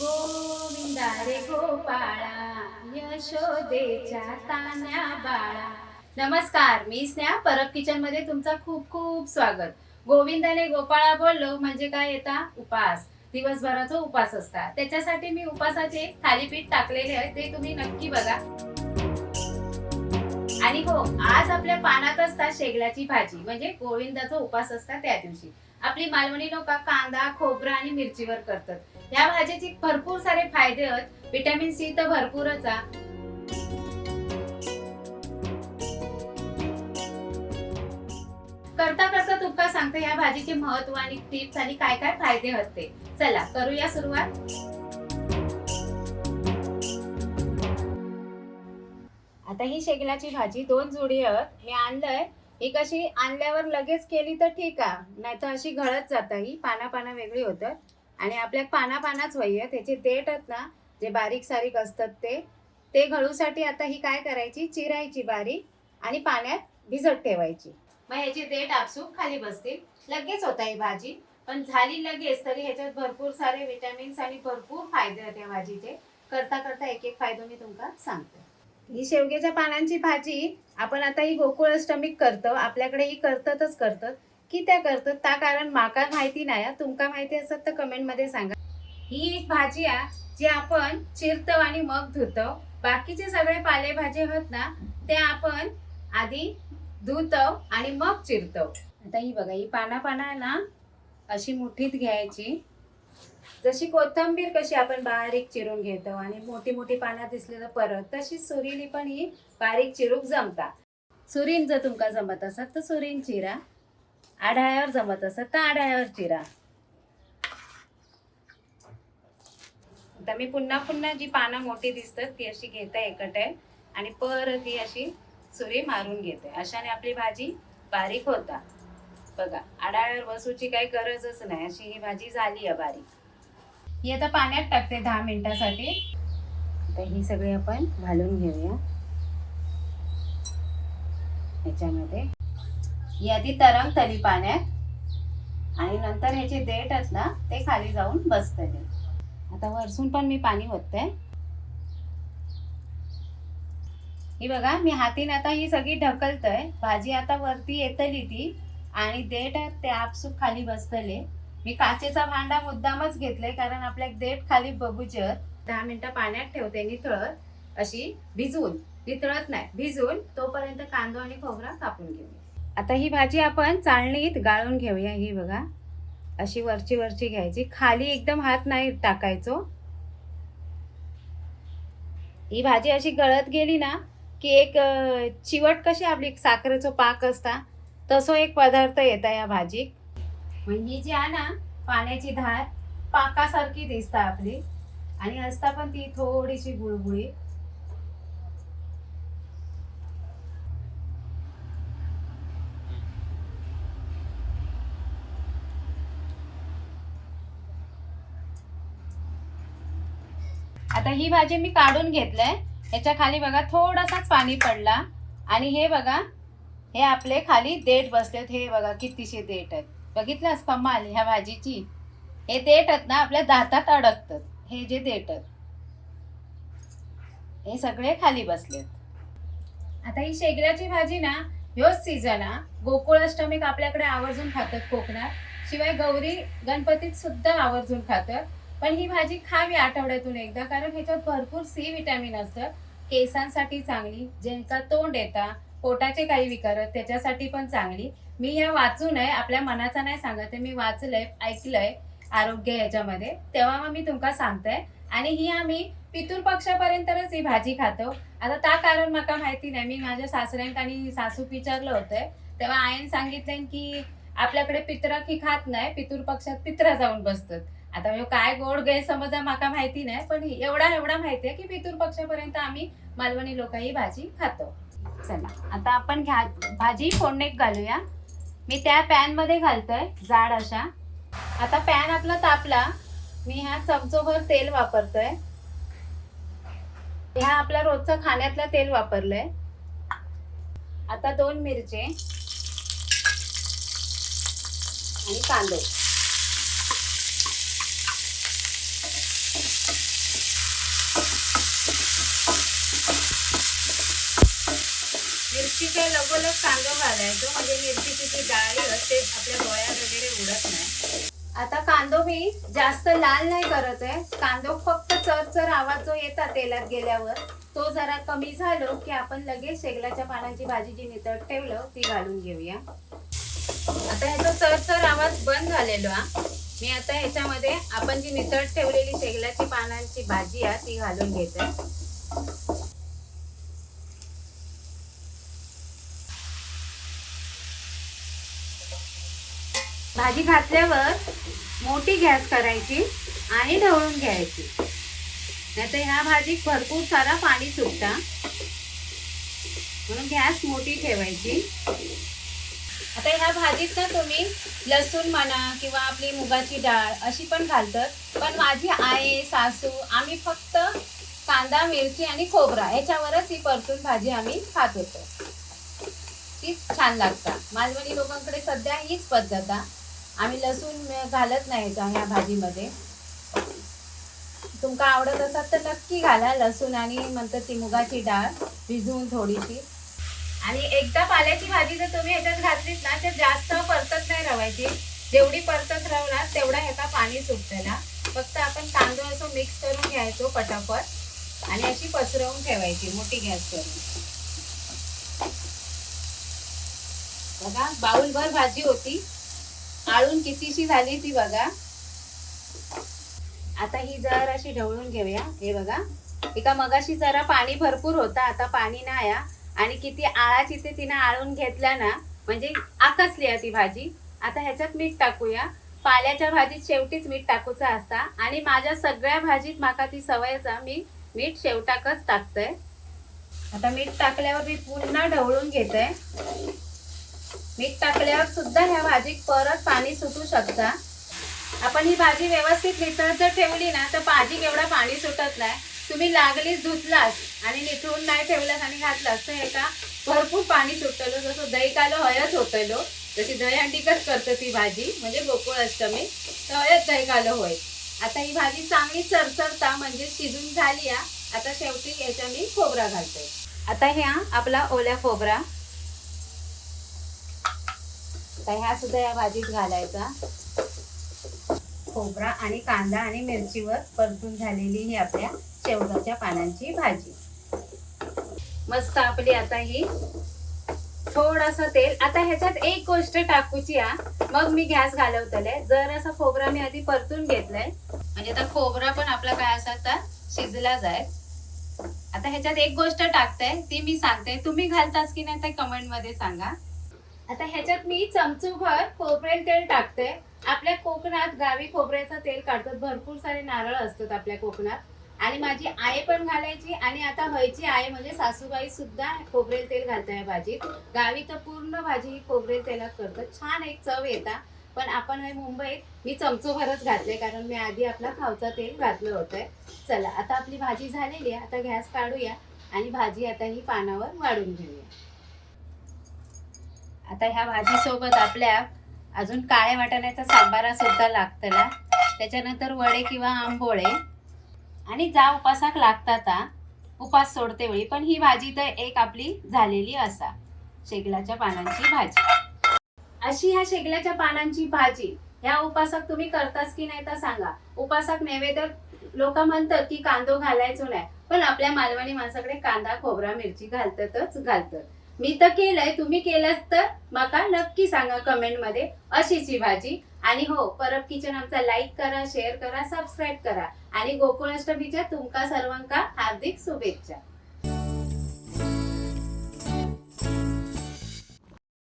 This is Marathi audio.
गोविंदा रे गोपाळा यशोदेच्या तान्या बाळा. नमस्कार मी स्नेहा परब किचनमध्ये तुमचं खूप खूप स्वागत. गोविंदाने गोपाळा बोललो म्हणजे काय येता? उपास. दिवसभराचा उपास असता त्याच्यासाठी मी उपासाचे थालीपीठ टाकलेले आहे ते तुम्ही नक्की बघा. आणि हो आज आपल्या पानात असता शेगलाची भाजी म्हणजे गोविंदाचा उपास असता त्या दिवशी. आपली मालवणी लोक कांदा खोबरं आणि मिरचीवर करतात. या भाजीचे भरपूर सारे फायदे आहेत. विटॅमिन सी तर भरपूरच आहे. करता करता तुमका सांगते या भाजीचे महत्त्व आणि टिप्स आणि काय काय फायदे आहेत ते. चला करूया सुरुवात. आता ही शेगलाची भाजी दोन जोडी आहेत. हे आणलंय. ही कशी आणल्यावर लगेच केली तर ठीक आहे. नाही तर अशी घळत जाता. ही पाना पाना वेगळी होतात. आणि आपल्या पाना पानाच वय त्याचे देठ आहेत ना जे बारीक सारीक असतात ते ते घळूसाठी आता ही काय करायची? चिरायची बारीक आणि पाण्यात भिजत ठेवायची. मग ह्याचे देठ आपसूक खाली बसतील. लगेच होता ही भाजी. पण झाली लगेच तरी ह्याच्यात भरपूर सारे विटॅमिन्स आणि भरपूर फायदे आहेत भाजीचे. करता करता एक एक फायदो मी तुमका सांगते. ही शेवग्याच्या पानांची भाजी आपण आता ही गोकुळ अष्टमीक करतो. आपल्याकडे ही करतातच करतात. की त्या करतात? त्या कारण माका माहिती नाही तुमका माहिती असत तर कमेंटमध्ये सांगा. ही एक भाजी आहे जी आपण चिरतो आणि मग धुतो. बाकीचे सगळे पालेभाजी आहेत ना ते आपण आधी धुतो आणि मग चिरतो. आता ही बघा ही पाना पाना आहे ना अशी मुठीत घ्यायची. जशी कोथंबीर कशी आपण बारीक चिरून घेतो आणि मोठी मोठी पानं तर परत तशीच सुरीनी पण ही बारीक चिरूक जमता. सुरीन जर तुमका जमत असत तर सुरीन चिरा. आढाळ्यावर जमत असत तर आढाळ्यावर चिरा. आता मी पुन्हा पुन्हा जी पानं मोठी दिसतात ती अशी घेते एकट आहे आणि परत ही अशी सुरी मारून घेते. अशाने आपली भाजी बारीक होता. बघा आडाळ्यावर बसूची काही गरजच नाही. अशी ही भाजी झाली आहे बारीक. ही आता पाण्यात टाकते दहा मिनिटासाठी. आता ही सगळी आपण घालून घेऊया. ह्याच्यामध्ये. ही आधी तरंग तरी पाण्यात. आणि नंतर ह्याचे देठ आहेत ना ते खाली जाऊन बसतले. आता वरसून पण मी पाणी ओतते. ही बघा मी हातीन आता ही सगळी ढकलतय. भाजी आता वरती येतली ती. आणि देठ आहेत ते आपसूक खाली बसतले. मी काचेचा भांडा मुद्दामच घेतलाय कारण आपल्या देठ खाली बघूचे दहा मिनिटं पाण्यात ठेवते नितळत अशी भिजवून निथळत नाही. भिजून तोपर्यंत कांदो आणि खोबरा कापून घेऊ आता ही भाजी आपण चाळणीत गाळून घेऊया ही बघा. अशी वरची वरची घ्यायची. खाली एकदम हात नाही टाकायचो. ही भाजी अशी गळत गेली ना की एक चिवट कशी आपली साखरेचो पाक असता तसो एक पदार्थ येता या भाजीक म्हणजे ही जी आहे ना पाण्याची धार पाकासारखी दिसता आपली. आणि असता पण ती थोडीशी गुळगुळी. आता ही भाजी मी काढून घेतलंय. याच्या खाली बघा थोडासाच पाणी पडला. आणि हे बघा हे आपले खाली देठ बसलेत. हे बघा कितीशे देठ आहेत. बघितलंस कमाल ह्या भाजीची? हे देठ आहेत ना आपल्या दातात अडकतात. हे जे देठ हे सगळे खाली बसलेत. आता ही शेगल्याची भाजी ना ह्योच सीझन हा गोकुळाष्टमीक आपल्याकडे आवर्जून खातात कोकणात. शिवाय गौरी गणपतीत सुद्धा आवर्जून खातात. पण ही भाजी खावी आठवड्यातून एकदा कारण ह्याच्यात भरपूर सी विटॅमिन असतं. केसांसाठी चांगली ज्यांचा तोंड येता. पोटाचे काही विकार आहेत त्याच्यासाठी पण चांगली. मी ह्या वाचून आहे आपल्या मनाचा नाही सांगत मी वाचलंय ऐकलंय आरोग्य ह्याच्यामध्ये तेव्हा मग मी तुमका सांगते. आणि ही आम्ही पितूर पक्षापर्यंतच ही भाजी खातो. आता त्या कारण मला माहिती नाही. मी माझ्या सासऱ्यांक आणि सासूक विचारलं होतं. तेव्हा आयन सांगितले की आपल्याकडे पितराक ही खात नाही पितूर पक्षात पित्रा जाऊन बसतात. आता ह्यो काय गोड गैरसमज आहे माका माहिती नाही पण एवढा एवढा माहिती आहे की पितूर पक्षापर्यंत आम्ही मालवणी लोक ही भाजी खातो. चला आता आपण घ्या भाजी फोडणीत घालूया. मी त्या पॅनमध्ये घालतोय जाड अशा. आता पॅन आपला तापला मी ह्या चमचोभर तेल वापरतोय. ह्या आपला रोजचा खाण्यातलं तेल वापरलंय. आता दोन मिरचे आणि कांदे. मिरचीच्या लगोलग कांदा घालायचो म्हणजे मिरचीची जी डाळी असते आपल्या गोळ्या वगैरे उडत नाही. आता कांदो मी जास्त लाल नाही करत आहे. कांदो फक्त चरचर आवाज जो येतात तेलात गेल्यावर तो जरा कमी झालो की आपण लगेच शेगलाच्या पानांची भाजी जी नितळ ठेवलं ती घालून घेऊया. आता ह्याचा चरचर आवाज बंद झालेलो हा. मी आता ह्याच्यामध्ये आपण जी नितळ ठेवलेली शेगलाची पानांची भाजी आहे ती घालून घेते. भाजी घातल्यावर मोठी गॅस करायची आणि ढवळून घ्यायची. नाहीतर ह्या भाजीत भरपूर सारा पाणी सुटता. म्हणून गॅस मोठी ठेवायची. आता ह्या भाजीत ना तुम्ही लसूण म्हणा किंवा आपली मुगाची डाळ अशी पण घालतात. पण माझी आई सासू आम्ही फक्त कांदा मिरची आणि खोबरा याच्यावरच ही परतून भाजी आम्ही खात होतो. तीच छान लागतात. मालवणी लोकांकडे सध्या हीच पद्धत आहे. आम्ही लसूण घालत नाही का ह्या भाजीमध्ये. तुमका आवडत असाल तर नक्की घाला लसूण आणि म्हणतात ती मुगाची डाळ भिजवून थोडीशी. आणि एकदा पाल्याची भाजी जर तुम्ही ह्याच्यात घातलीत ना तर जास्त परतत नाही रवायची. जेवढी परतत रवणार तेवढा ह्याचा पाणी सुटतेला फक्त आपण तांदूळ असं मिक्स करून घ्यायचो पटापट. आणि अशी पसरवून ठेवायची मोठी गॅस करून. बघा बाऊलभर भाजी होती. आळून कितीशी झाली ती बघा. आता ही जर अशी ढवळून घेऊया. हे बघा. एका मगाशी जरा पाणी भरपूर होता आता पाणी नाही आणि किती आळाची ते तिनं आळून घेतल्या ना म्हणजे आकसली आहे ती भाजी. आता ह्याच्यात मीठ टाकूया. पाल्याच्या भाजीत शेवटीच मीठ टाकूचा असता. आणि माझ्या सगळ्या भाजीत माका ती सवयचा मी मीठ शेवटाकच टाकतंय. आता मीठ टाकल्यावर मी पुन्हा ढवळून घेते मीठ टाकल्यावर सुद्धा ह्या भाजीत परत पाणी सुटू शकता. आपण ही भाजी व्यवस्थित नितळ जर ठेवली ना तर भाजी एवढा पाणी सुटत नाही. तुम्ही लागलीच धुतलास आणि निथळून नाही ठेवलास आणि घातलास तर एका भरपूर पाणी सुटलं जसं दही कालो हयच होतलो जशी दही अंडीकच करते ती भाजी म्हणजे गोकुळ अष्टमी तर हयच दही कालो होय. आता ही भाजी चांगली चरचरता म्हणजे शिजून झाली आता शेवटी याच्या मी खोबरा घालते आता ह्या आपला ओल्या खोबरा आता ह्या सुद्धा या भाजीत घालायचा. खोबरा आणि कांदा आणि मिरचीवर परतून झालेली ही आपल्या शेवगाच्या पानांची भाजी. मस्त आपली आता ही थोडस तेल. आता ह्याच्यात एक गोष्ट टाकूची आ मग मी गॅस घालवतले. जर असा खोबरा मी आधी परतून घेतलंय. म्हणजे आता खोबरा पण आपला काय असा आता शिजला जाय आता ह्याच्यात एक गोष्ट टाकते. ती मी सांगते. तुम्ही घालतास की नाही ते कमेंटमध्ये सांगा. आता ह्याच्यात मी चमचूभर खोबरेल तेल टाकते. आपल्या कोकणात गावी खोबऱ्याचं तेल काढतात. भरपूर सारे नारळ असतात आपल्या कोकणात. आणि माझी आई पण घालायची आणि आता व्हायची आई म्हणजे सासूबाई सुद्धा खोबरेल तेल घालते या भाजीत. गावी तर पूर्ण भाजी ही खोबरेल तेलात करतात. छान एक चव येता. पण आपण हे मुंबईत मी चमचोभरच घातले कारण मी आधी आपला खावचा तेल घातलं होतं. चला आता आपली भाजी झालेली आहे. आता गॅस काढूया आणि भाजी आता ही पानावर वाढून घेऊया. आता ह्या भाजीसोबत आपल्या अजून काळ्या वाटाण्याचा सांबारा सुद्धा लागतला. त्याच्यानंतर वडे किंवा आंबोळे. आणि जा उपासाक लागतात उपास सोडते वेळी पण ही भाजी तर एक आपली झालेली असा. शेगलाच्या पानांची भाजी. अशी ह्या शेगलाच्या पानांची भाजी ह्या उपासाक तुम्ही करतास की नाही तर सांगा. उपासाक नैवेद्य लोक म्हणतात की कांदो घालायचो नाही पण आपल्या मालवणी माणसाकडे कांदा खोबरा मिरची घालतातच घालतात. मी तर केलंय तुम्ही केलंच तर माका नक्की सांगा कमेंटमध्ये अशीची भाजी. आणि हो परब किचन आमचा लाईक करा शेअर करा सबस्क्राईब करा. आणि गोकुळाष्टमीच्या तुमका सर्वांका हार्दिक शुभेच्छा.